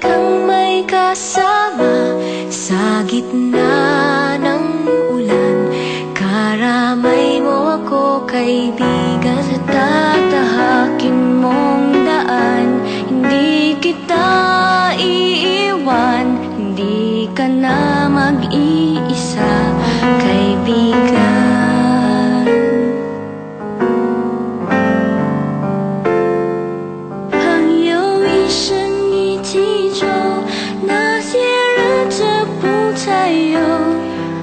kang may kasama Sa gitna ng ulan. Karamay mo ako kaibigan Sa tatahakin mong daan. Hindi kita iiwan Hindi ka na mag-iisa Kaibigan. 朋友一生一起走，那些日子不再有。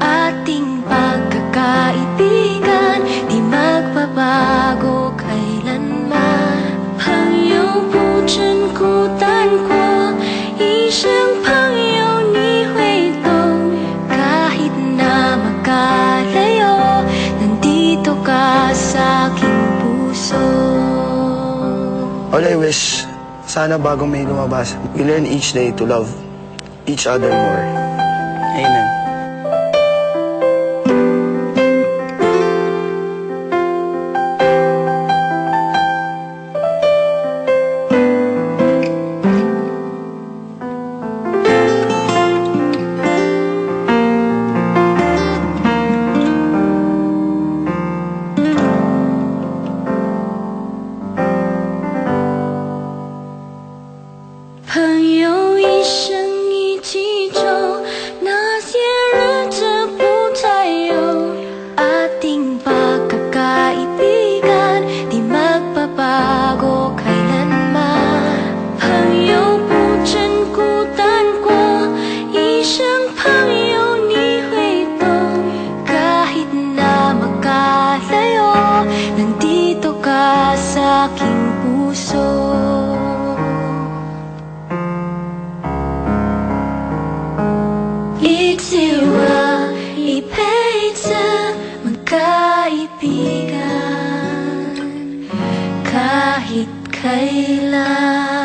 Ating pagkakaibigan, di magbabago kailanman. 朋友不真孤单过，一生朋友你会懂。Kahit na magkalayo, nandito ka sa aking puso. All I wish, sana bago may lumabas, we learn each day to love each other more. 朋友一生 kahit kailan